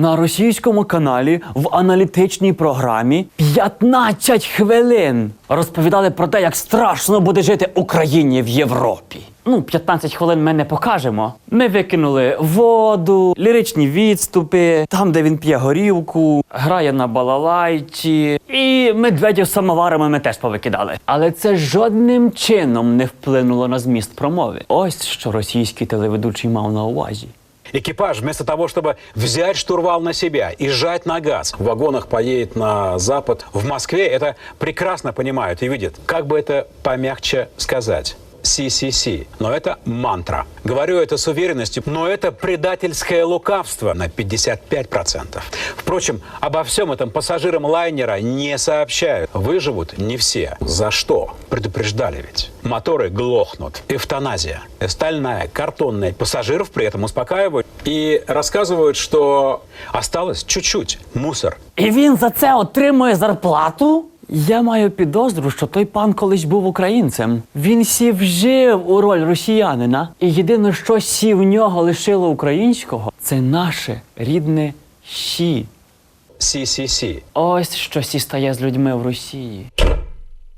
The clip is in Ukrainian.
на російському каналі в аналітичній програмі 15 хвилин розповідали про те, як страшно буде жити Україні в Європі. Ну, 15 хвилин ми не покажемо. Ми викинули воду, ліричні відступи, там, де він п'є горілку, грає на балалайці. І медведів самоварами ми теж повикидали. Але це жодним чином не вплинуло на зміст промови. Ось що російський телеведучий мав на увазі. Экипаж вместо того, чтобы взять штурвал на себя и сжать на газ, в вагонах поедет на запад. В Москве это прекрасно понимают и видят. Как бы это помягче сказать? CCC. Но это мантра. Говорю это с уверенностью, но это предательское лукавство на 55%. Впрочем, обо всем этом пассажирам лайнера не сообщают. Выживут не все. За что? Предупреждали ведь. Моторы глохнут. Эвтаназия. Стальная, картонная. Пассажиров при этом успокаивают и рассказывают, что осталось чуть-чуть. Мусор. І він за це отримує зарплату? Я маю підозру, що той пан колись був українцем. Він сів жив у роль росіянина, і єдине, що сів в нього лишило українського, це наше рідне щі. CCC. Ось що сі стає з людьми в Росії.